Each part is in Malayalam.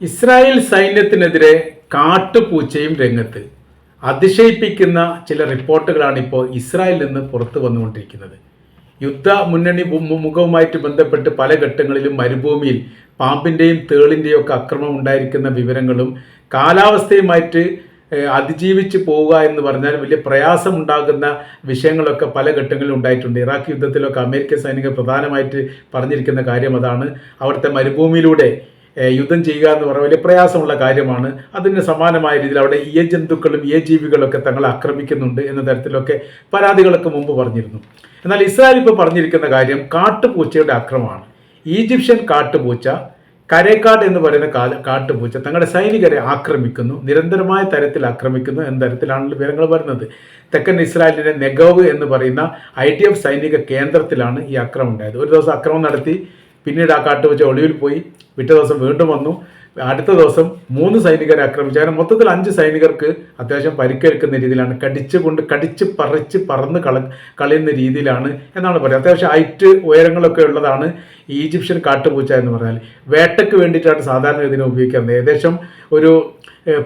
ഇസ്രായേൽ സൈന്യത്തിനെതിരെ കാട്ടുപൂച്ചയും രംഗത്ത് അതിശയിപ്പിക്കുന്ന ചില റിപ്പോർട്ടുകളാണ് ഇപ്പോൾ ഇസ്രായേലിൽ നിന്ന് പുറത്തു വന്നുകൊണ്ടിരിക്കുന്നത്. യുദ്ധ മുന്നണി മുഖവുമായിട്ട് ബന്ധപ്പെട്ട് പല ഘട്ടങ്ങളിലും മരുഭൂമിയിൽ പാമ്പിന്റെയും തേളിന്റെയും ഒക്കെ അക്രമം ഉണ്ടായിരിക്കുന്ന വിവരങ്ങളും കാലാവസ്ഥയുമായിട്ട് അതിജീവിച്ച് പോവുക എന്ന് പറഞ്ഞാൽ വലിയ പ്രയാസമുണ്ടാകുന്ന വിഷയങ്ങളൊക്കെ പല ഘട്ടങ്ങളിലും ഉണ്ടായിട്ടുണ്ട്. ഇറാഖ് യുദ്ധത്തിലൊക്കെ അമേരിക്കൻ സൈനികർ പ്രധാനമായിട്ട് പറഞ്ഞിരിക്കുന്ന കാര്യം അതാണ്. അവിടുത്തെ മരുഭൂമിയിലൂടെ യുദ്ധം ചെയ്യുക എന്ന് പറഞ്ഞാൽ വലിയ പ്രയാസമുള്ള കാര്യമാണ്. അതിന് സമാനമായ രീതിയിൽ അവിടെ ഇയ ജന്തുക്കളും ഇയ ജീവികളൊക്കെ തങ്ങളെ ആക്രമിക്കുന്നുണ്ട് എന്ന തരത്തിലൊക്കെ പരാതികളൊക്കെ മുമ്പ് പറഞ്ഞിരുന്നു. എന്നാൽ ഇസ്രായേൽ ഇപ്പോൾ പറഞ്ഞിരിക്കുന്ന കാര്യം കാട്ടുപൂച്ചയുടെ അക്രമമാണ്. ഈജിപ്ഷ്യൻ കാട്ടുപൂച്ച കരേക്കാട് എന്ന് പറയുന്ന കാ- കാട്ടുപൂച്ച തങ്ങളുടെ സൈനികരെ ആക്രമിക്കുന്നു നിരന്തരമായ തരത്തിൽ ആക്രമിക്കുന്നു എന്ന തരത്തിലാണ് വിവരങ്ങൾ വരുന്നത്. തെക്കൻ ഇസ്രായേലിന്റെ നെഗോവ് എന്ന് പറയുന്ന ഐ സൈനിക കേന്ദ്രത്തിലാണ് ഈ അക്രമം ഉണ്ടായത്. ഒരു ദിവസം അക്രമം നടത്തി പിന്നീട് ആ കാട്ടുപൂച്ച ഒളിവിൽ പോയി. പിറ്റേ ദിവസം വീണ്ടും വന്നു. അടുത്ത ദിവസം മൂന്ന് സൈനികരെ ആക്രമിച്ചു. അങ്ങനെ മൊത്തത്തിൽ അഞ്ച് സൈനികർക്ക് അത്യാവശ്യം പരിക്കേൽക്കുന്ന രീതിയിലാണ്. കടിച്ചു കൊണ്ട് കടിച്ച് പറിച്ച് പറന്ന് കള കളയുന്ന രീതിയിലാണ് എന്നാണ് പറയുന്നത്. അത്യാവശ്യം ഹൈറ്റ് ഉയരങ്ങളൊക്കെ ഉള്ളതാണ് ഈജിപ്ഷ്യൻ കാട്ടുപൂച്ച എന്ന് പറഞ്ഞാൽ. വേട്ടയ്ക്ക് വേണ്ടിയിട്ടാണ് സാധാരണ ഇതിനെ ഉപയോഗിക്കുന്നത് ഏകദേശം ഒരു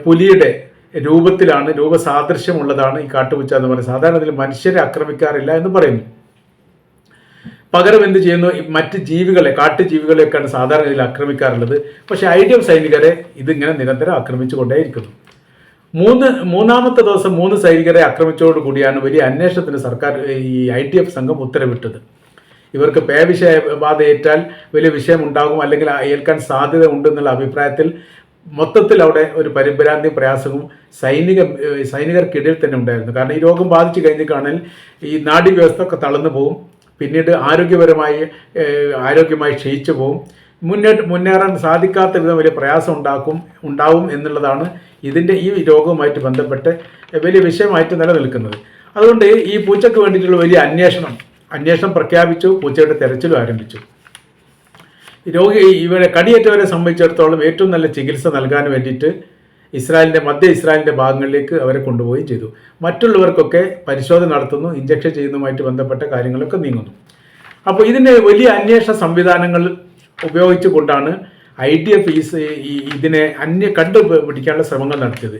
പുലിയുടെ രൂപത്തിലാണ് രൂപസാദൃശ്യമുള്ളതാണ് ഈ കാട്ടുപൂച്ച എന്ന് പറയുന്നത്. സാധാരണ ഇതിൽ മനുഷ്യരെ ആക്രമിക്കാറില്ല എന്ന് പറയുന്നു. പകരം എന്ത് ചെയ്യുന്നു? മറ്റ് ജീവികളെ കാട്ടുജീവികളെയൊക്കെയാണ് സാധാരണ ഇതിൽ ആക്രമിക്കാറുള്ളത്. പക്ഷേ ഐ ഡി എഫ് സൈനികരെ ഇതിങ്ങനെ നിരന്തരം ആക്രമിച്ചുകൊണ്ടേയിരിക്കുന്നു. മൂന്ന് മൂന്നാമത്തെ ദിവസം മൂന്ന് സൈനികരെ ആക്രമിച്ചതോടു കൂടിയാണ് വലിയ അന്വേഷണത്തിന് സർക്കാർ ഈ ഐ ടി എഫ് സംഘം ഉത്തരവിട്ടത്. ഇവർക്ക് പേവിഷയ ബാധ ഏറ്റാൽ വലിയ വിഷയം ഉണ്ടാകും അല്ലെങ്കിൽ ഏൽക്കാൻ സാധ്യത ഉണ്ടെന്നുള്ള അഭിപ്രായത്തിൽ മൊത്തത്തിൽ അവിടെ ഒരു പരിഭ്രാന്തി പ്രയാസവും സൈനിക സൈനികർക്കിടയിൽ തന്നെ ഉണ്ടായിരുന്നു. കാരണം ഈ രോഗം ബാധിച്ചു കഴിഞ്ഞിട്ടാണെങ്കിൽ ഈ നാഡീവ്യവസ്ഥ ഒക്കെ തളർന്നു പോകും. പിന്നീട് ആരോഗ്യപരമായി ആരോഗ്യമായി ക്ഷയിച്ചു പോകും മുന്നേറ്റ് മുന്നേറാൻ സാധിക്കാത്ത വിധം വലിയ പ്രയാസം ഉണ്ടാക്കും ഉണ്ടാവും എന്നുള്ളതാണ് ഇതിന്റെ ഈ രോഗവുമായിട്ട് ബന്ധപ്പെട്ട് വലിയ വിഷയമായിട്ട് നിലനിൽക്കുന്നത്. അതുകൊണ്ട് ഈ പൂച്ചയ്ക്ക് വേണ്ടിയിട്ടുള്ള വലിയ അന്വേഷണം അന്വേഷണം പ്രഖ്യാപിച്ചു പൂച്ചയുടെ തെരച്ചിലും ആരംഭിച്ചു. രോഗി ഇവരെ കടിയേറ്റവരെ സംബന്ധിച്ചിടത്തോളം ഏറ്റവും നല്ല ചികിത്സ നൽകാൻ വേണ്ടിയിട്ട് ഇസ്രായേലിന്റെ മധ്യ ഇസ്രായേലിന്റെ ഭാഗങ്ങളിലേക്ക് അവരെ കൊണ്ടുപോവുകയും ചെയ്തു. മറ്റുള്ളവർക്കൊക്കെ പരിശോധന നടത്തുന്നു ഇഞ്ചക്ഷൻ ചെയ്യുന്നതുമായിട്ട് ബന്ധപ്പെട്ട കാര്യങ്ങളൊക്കെ നീങ്ങുന്നു. അപ്പോൾ ഇതിന് വലിയ അന്വേഷണ സംവിധാനങ്ങൾ ഉപയോഗിച്ചുകൊണ്ടാണ് ഐ ഡി എഫ് ഈ ഇതിനെ അന്യ കണ്ടുപിടിക്കാനുള്ള ശ്രമങ്ങൾ നടത്തിയത്.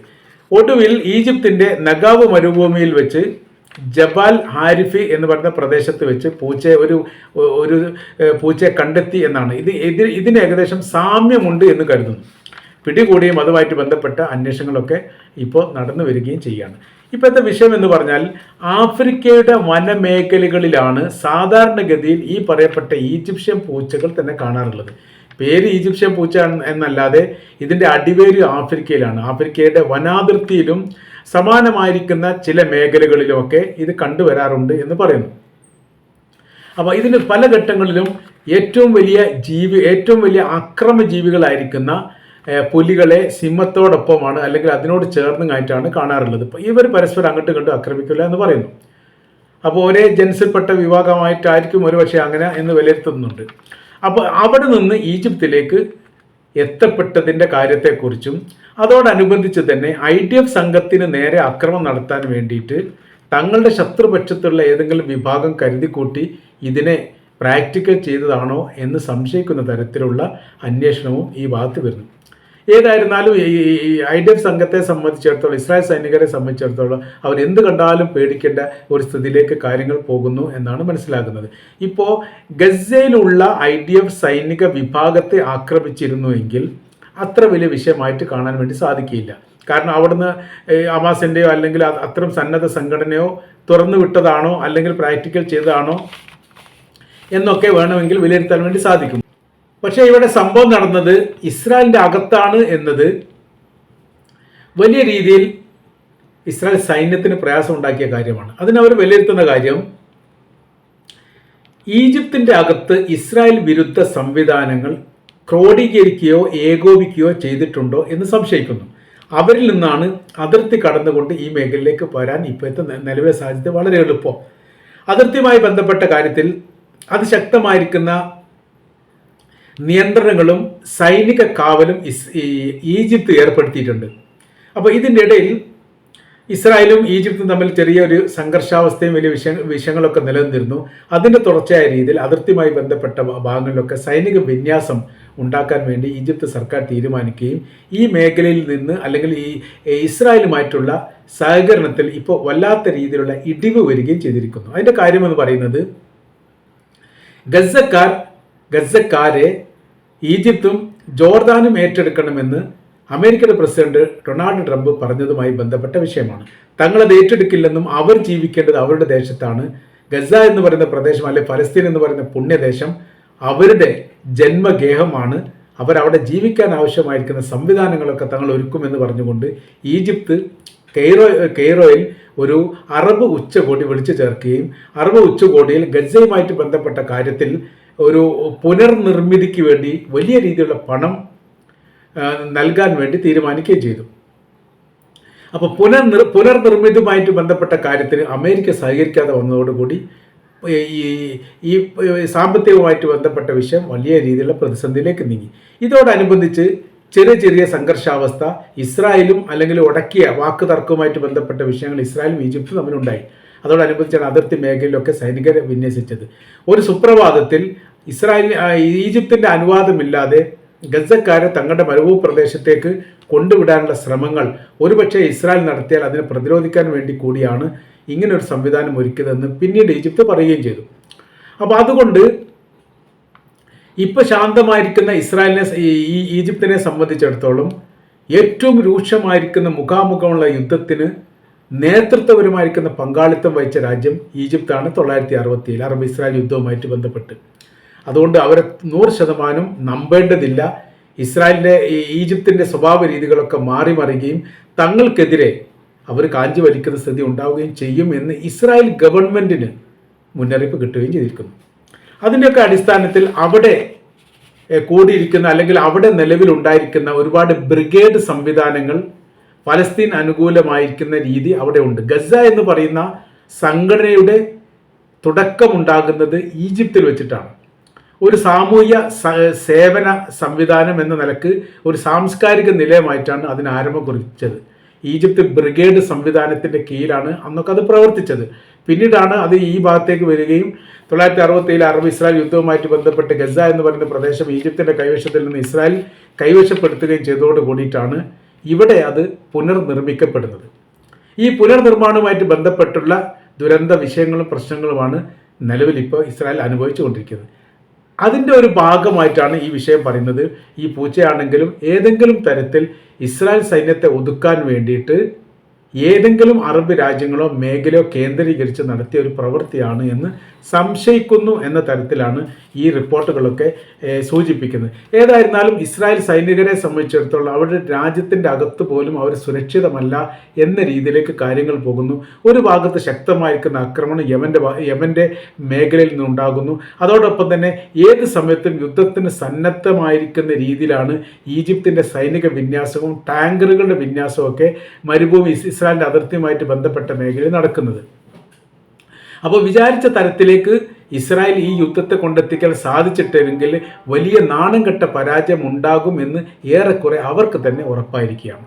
ഒടുവിൽ ഈജിപ്തിന്റെ നഗാവ് മരുഭൂമിയിൽ വെച്ച് ജബാൽ ഹാരിഫി എന്ന് പറയുന്ന പ്രദേശത്ത് വെച്ച് പൂച്ചയെ ഒരു ഒരു പൂച്ചയെ കണ്ടെത്തി എന്നാണ്. ഇത് ഇതിന് ഏകദേശം സാമ്യമുണ്ട് എന്ന് കരുതുന്നു. പിടികൂടിയും അതുമായിട്ട് ബന്ധപ്പെട്ട അന്വേഷണങ്ങളൊക്കെ ഇപ്പോൾ നടന്നു വരികയും ചെയ്യുകയാണ്. ഇപ്പോഴത്തെ വിഷയം എന്ന് പറഞ്ഞാൽ ആഫ്രിക്കയുടെ വനമേഖലകളിലാണ് സാധാരണഗതിയിൽ ഈ പറയപ്പെട്ട ഈജിപ്ഷ്യൻ പൂച്ചകൾ തന്നെ കാണാറുള്ളത്. പേര് ഈജിപ്ഷ്യൻ പൂച്ച എന്ന് എന്നല്ലാതെ ഇതിന്റെ അടിവേര് ആഫ്രിക്കയിലാണ്. ആഫ്രിക്കയുടെ വനാതിർത്തിയിലും സമാനമായിരിക്കുന്ന ചില മേഖലകളിലുമൊക്കെ ഇത് കണ്ടുവരാറുണ്ട് എന്ന് പറയുന്നു. അപ്പോൾ ഇതിന് പല ഘട്ടങ്ങളിലും ഏറ്റവും വലിയ ജീവി ഏറ്റവും വലിയ അക്രമ ജീവികളായിരിക്കുന്ന പുലികളെ സിംഹത്തോടൊപ്പമാണ് അല്ലെങ്കിൽ അതിനോട് ചേർന്നുമായിട്ടാണ് കാണാറുള്ളത്. ഇപ്പോൾ ഇവർ പരസ്പരം അങ്ങോട്ടും ഇങ്ങോട്ടും ആക്രമിക്കില്ല എന്ന് പറയുന്നു. അപ്പോൾ ഒരേ ജൻസിൽപ്പെട്ട വിഭാഗമായിട്ടായിരിക്കും ഒരുപക്ഷെ അങ്ങനെ എന്ന് വിലയിരുത്തുന്നുണ്ട്. അപ്പോൾ അവിടെ നിന്ന് ഈജിപ്തിലേക്ക് എത്തപ്പെട്ടതിന്റെ കാര്യത്തെക്കുറിച്ചും അതോടനുബന്ധിച്ച് തന്നെ ഐ ഡി എഫ് സംഘത്തിന് നേരെ അക്രമം നടത്താൻ വേണ്ടിയിട്ട് തങ്ങളുടെ ശത്രുപക്ഷത്തുള്ള ഏതെങ്കിലും വിഭാഗം കരുതിക്കൂട്ടി ഇതിനെ പ്രാക്ടിക്കൽ ചെയ്തതാണോ എന്ന് സംശയിക്കുന്ന തരത്തിലുള്ള അന്വേഷണവും ഈ ഭാഗത്ത് വരുന്നു. ഏതായിരുന്നാലും ഈ ഐ ഡി എഫ് സംഘത്തെ സംബന്ധിച്ചിടത്തോളം ഇസ്രായേൽ സൈനികരെ സംബന്ധിച്ചിടത്തോളം അവർ എന്ത് കണ്ടാലും പേടിക്കേണ്ട ഒരു സ്ഥിതിയിലേക്ക് കാര്യങ്ങൾ പോകുന്നു എന്നാണ് മനസ്സിലാക്കുന്നത് ഇപ്പോൾ ഗസയിലുള്ള ഐ ഡി എഫ് സൈനിക വിഭാഗത്തെ ആക്രമിച്ചിരുന്നുവെങ്കിൽ അത്ര വലിയ വിഷയമായിട്ട് കാണാൻ വേണ്ടി സാധിക്കില്ല. കാരണം അവിടുന്ന് അമാസിന്റെയോ അല്ലെങ്കിൽ അത് അത്തരം സന്നദ്ധ സംഘടനയോ തുറന്നു വിട്ടതാണോ അല്ലെങ്കിൽ പ്രാക്ടിക്കൽ ചെയ്തതാണോ എന്നൊക്കെ വേണമെങ്കിൽ വിലയിരുത്താൻ വേണ്ടി സാധിക്കും. പക്ഷേ ഇവിടെ സംഭവം നടന്നത് ഇസ്രായേലിന്റെ അകത്താണ് എന്നത് വലിയ രീതിയിൽ ഇസ്രായേൽ സൈന്യത്തിന് പ്രയാസം ഉണ്ടാക്കിയ കാര്യമാണ്. അതിനവർ വിലയിരുത്തുന്ന കാര്യം ഈജിപ്തിന്റെ അകത്ത് ഇസ്രായേൽ വിരുദ്ധ സംവിധാനങ്ങൾ ക്രോഡീകരിക്കുകയോ ഏകോപിക്കുകയോ ചെയ്തിട്ടുണ്ടോ എന്ന് സംശയിക്കുന്നു. അവരിൽ നിന്നാണ് അതിർത്തി കടന്നുകൊണ്ട് ഈ മേഖലയിലേക്ക് വരാൻ ഇപ്പോഴത്തെ നിലവിലെ സാധ്യത വളരെ എളുപ്പം. അതിർത്തിയുമായി ബന്ധപ്പെട്ട കാര്യത്തിൽ അതിശക്തമായിരിക്കുന്ന നിയന്ത്രണങ്ങളും സൈനിക കാവലും ഈജിപ്ത് ഏർപ്പെടുത്തിയിട്ടുണ്ട്. അപ്പോൾ ഇതിന്റെ ഇടയിൽ ഇസ്രായേലും ഈജിപ്തും തമ്മിൽ ചെറിയൊരു സംഘർഷാവസ്ഥയും വലിയ വിഷയ വിഷയങ്ങളൊക്കെ നിലനിന്നിരുന്നു. അതിന്റെ തുടർച്ചയായ രീതിയിൽ അതിർത്തിയുമായി ബന്ധപ്പെട്ട ഭാഗങ്ങളിലൊക്കെ സൈനിക വിന്യാസം ഉണ്ടാക്കാൻ വേണ്ടി ഈജിപ്ത് സർക്കാർ തീരുമാനിക്കുകയും ഈ മേഖലയിൽ നിന്ന് അല്ലെങ്കിൽ ഈ ഇസ്രായേലുമായിട്ടുള്ള സഹകരണത്തിൽ ഇപ്പോൾ വല്ലാത്ത രീതിയിലുള്ള ഇടിവ് വരികയും ചെയ്തിരിക്കുന്നു. അതിന്റെ കാര്യമെന്ന് പറയുന്നത് ഗസക്കാർ ഗസക്കാരെ ഈജിപ്തും ജോർദാനും ഏറ്റെടുക്കണമെന്ന് അമേരിക്കയുടെ പ്രസിഡന്റ് ഡൊണാൾഡ് ട്രംപ് പറഞ്ഞതുമായി ബന്ധപ്പെട്ട വിഷയമാണ്. തങ്ങളത് ഏറ്റെടുക്കില്ലെന്നും അവർ ജീവിക്കേണ്ടത് അവരുടെ ദേശത്താണ്. ഗസ എന്ന് പറയുന്ന പ്രദേശം അല്ലെ ഫലസ്തീൻ എന്ന് പറയുന്ന പുണ്യദേശം അവരുടെ ജന്മഗേഹമാണ്. അവർ അവിടെ ജീവിക്കാൻ ആവശ്യമായിരിക്കുന്ന സംവിധാനങ്ങളൊക്കെ തങ്ങൾ ഒരുക്കുമെന്ന് പറഞ്ഞുകൊണ്ട് ഈജിപ്ത് കെയ്റോ കെയ്റോയിൽ ഒരു അറബ് ഉച്ചകോടി വിളിച്ചു ചേർക്കുകയും അറബ് ഉച്ചകോടിയിൽ ഗസയുമായിട്ട് ബന്ധപ്പെട്ട കാര്യത്തിൽ ഒരു പുനർനിർമ്മിതിക്ക് വേണ്ടി വലിയ രീതിയിലുള്ള പണം നൽകാൻ വേണ്ടി തീരുമാനിക്കുകയും ചെയ്തു. അപ്പോൾ പുനർനിർ പുനർനിർമ്മിതമായിട്ട് ബന്ധപ്പെട്ട കാര്യത്തിന് അമേരിക്ക സഹകരിക്കാതെ വന്നതോടുകൂടി ഈ ഈ സാമ്പത്തികമായിട്ട് ബന്ധപ്പെട്ട വിഷയം വലിയ രീതിയിലുള്ള പ്രതിസന്ധിയിലേക്ക് നീങ്ങി. ഇതോടനുബന്ധിച്ച് ചെറിയ ചെറിയ സംഘർഷാവസ്ഥ ഇസ്രായേലും അല്ലെങ്കിൽ ഉടക്കിയ വാക്ക് തർക്കവുമായിട്ട് ബന്ധപ്പെട്ട വിഷയങ്ങൾ ഇസ്രായേലും ഈജിപ്തും തമ്മിലുണ്ടായി. അതോടനുബന്ധിച്ചാണ് അതിർത്തി മേഖലയിലൊക്കെ സൈനികരെ വിന്യസിച്ചത്. ഒരു സുപ്രഭാതത്തിൽ ഇസ്രായേൽ ഈജിപ്തിന്റെ അനുവാദമില്ലാതെ ഗസക്കാരെ തങ്ങളുടെ മരുഭൂ പ്രദേശത്തേക്ക് കൊണ്ടുവിടാനുള്ള ശ്രമങ്ങൾ ഒരുപക്ഷെ ഇസ്രായേൽ നടത്തിയാൽ അതിനെ പ്രതിരോധിക്കാൻ വേണ്ടി കൂടിയാണ് ഇങ്ങനൊരു സംവിധാനം ഒരുക്കിയതെന്ന് പിന്നീട് ഈജിപ്ത് പറയുകയും ചെയ്തു. അപ്പോൾ അതുകൊണ്ട് ഇപ്പോൾ ശാന്തമായിരിക്കുന്ന ഇസ്രായേലിനെ ഈ ഈജിപ്തിനെ സംബന്ധിച്ചിടത്തോളം ഏറ്റവും രൂക്ഷമായിരിക്കുന്ന മുഖാമുഖമുള്ള യുദ്ധത്തിന് നേതൃത്വപരമായിരിക്കുന്ന പങ്കാളിത്തം വഹിച്ച രാജ്യം ഈജിപ്താണ് തൊള്ളായിരത്തി അറുപത്തിയേഴ് അറബ് ഇസ്രായേൽ യുദ്ധവുമായിട്ട് ബന്ധപ്പെട്ട്. അതുകൊണ്ട് അവരെ നൂറ് ശതമാനം നമ്പേണ്ടതില്ല. ഇസ്രായേലിന്റെ ഈജിപ്തിന്റെ സ്വഭാവ രീതികളൊക്കെ മാറി മറിയുകയും തങ്ങൾക്കെതിരെ അവർ കാഞ്ചി വലിക്കുന്ന സ്ഥിതി ഉണ്ടാവുകയും ചെയ്യും എന്ന് ഇസ്രായേൽ ഗവൺമെന്റിന് മുന്നറിയിപ്പ് കിട്ടുകയും ചെയ്തിരിക്കുന്നു. അതിന്റെയൊക്കെ അടിസ്ഥാനത്തിൽ അവിടെ കൂടിയിരിക്കുന്ന അല്ലെങ്കിൽ അവിടെ നിലവിലുണ്ടായിരിക്കുന്ന ഒരുപാട് ബ്രിഗേഡ് സംവിധാനങ്ങൾ ഫലസ്തീൻ അനുകൂലമായിരിക്കുന്ന രീതി അവിടെ ഉണ്ട്. ഗസ എന്ന് പറയുന്ന സംഘടനയുടെ തുടക്കമുണ്ടാകുന്നത് ഈജിപ്തിൽ വെച്ചിട്ടാണ്. ഒരു സാമൂഹ്യ സേവന സംവിധാനം എന്ന നിലയ്ക്ക് ഒരു സാംസ്കാരിക നിലയമായിട്ടാണ് അതിന് ആരംഭം കുറിച്ചത് ഈജിപ്ത് ബ്രിഗേഡ് സംവിധാനത്തിന്റെ കീഴിലാണ് അന്നൊക്കെ അത് പ്രവർത്തിച്ചത്. പിന്നീടാണ് അത് ഈ ഭാഗത്തേക്ക് വരികയും തൊള്ളായിരത്തി അറുപത്തിയേഴ് അറബ് ഇസ്രായേൽ യുദ്ധവുമായിട്ട് ബന്ധപ്പെട്ട് ഗസ എന്ന് പറയുന്ന പ്രദേശം ഈജിപ്തിന്റെ കൈവശത്തിൽ നിന്ന് ഇസ്രായേൽ കൈവശപ്പെടുത്തുകയും ചെയ്തതോട് കൂടിയിട്ടാണ് ഇവിടെ അത് പുനർനിർമ്മിക്കപ്പെടുന്നത്. ഈ പുനർനിർമ്മാണവുമായിട്ട് ബന്ധപ്പെട്ടുള്ള ദുരന്ത വിഷയങ്ങളും പ്രശ്നങ്ങളുമാണ് നിലവിൽ ഇപ്പോൾ ഇസ്രായേൽ അനുഭവിച്ചു കൊണ്ടിരിക്കുന്നത് അതിന്റെ ഒരു ഭാഗമായിട്ടാണ് ഈ വിഷയം പറയുന്നത്. ഈ പൂച്ചയാണെങ്കിലും ഏതെങ്കിലും തരത്തിൽ ഇസ്രായേൽ സൈന്യത്തെ ഒതുക്കാൻ വേണ്ടിയിട്ട് ഏതെങ്കിലും അറബ് രാജ്യങ്ങളോ മേഖലയോ കേന്ദ്രീകരിച്ച് നടത്തിയ ഒരു പ്രവൃത്തിയാണ് എന്ന് സംശയിക്കുന്നു എന്ന തരത്തിലാണ് ഈ റിപ്പോർട്ടുകളൊക്കെ സൂചിപ്പിക്കുന്നത്. ഏതായിരുന്നാലും ഇസ്രായേൽ സൈനികരെ സംബന്ധിച്ചിടത്തോളം അവരുടെ രാജ്യത്തിന്റെ അകത്ത് പോലും അവർ സുരക്ഷിതമല്ല എന്ന രീതിയിലേക്ക് കാര്യങ്ങൾ പോകുന്നു. ഒരു ഭാഗത്ത് ശക്തമായിരിക്കുന്ന ആക്രമണം യമന്റെ യമന്റെ മേഖലയിൽ നിന്നുണ്ടാകുന്നു. അതോടൊപ്പം തന്നെ ഏത് സമയത്തും യുദ്ധത്തിന് സന്നദ്ധമായിരിക്കുന്ന രീതിയിലാണ് ഈജിപ്തിന്റെ സൈനിക വിന്യാസവും ടാങ്കറുകളുടെ വിന്യാസവും ഒക്കെ മരുഭൂമി ഇസ്രായേലിന്റെ അതിർത്തിയുമായിട്ട് ബന്ധപ്പെട്ട മേഖലയിൽ നടക്കുന്നത്. അപ്പോൾ വിചാരിച്ച തരത്തിലേക്ക് ഇസ്രായേൽ ഈ യുദ്ധത്തെ കൊണ്ടെത്തിക്കാൻ സാധിച്ചിട്ടില്ലെങ്കിൽ വലിയ നാണം കെട്ട പരാജയം ഉണ്ടാകും എന്ന് ഏറെക്കുറെ അവർക്ക് തന്നെ ഉറപ്പായിരിക്കുകയാണ്.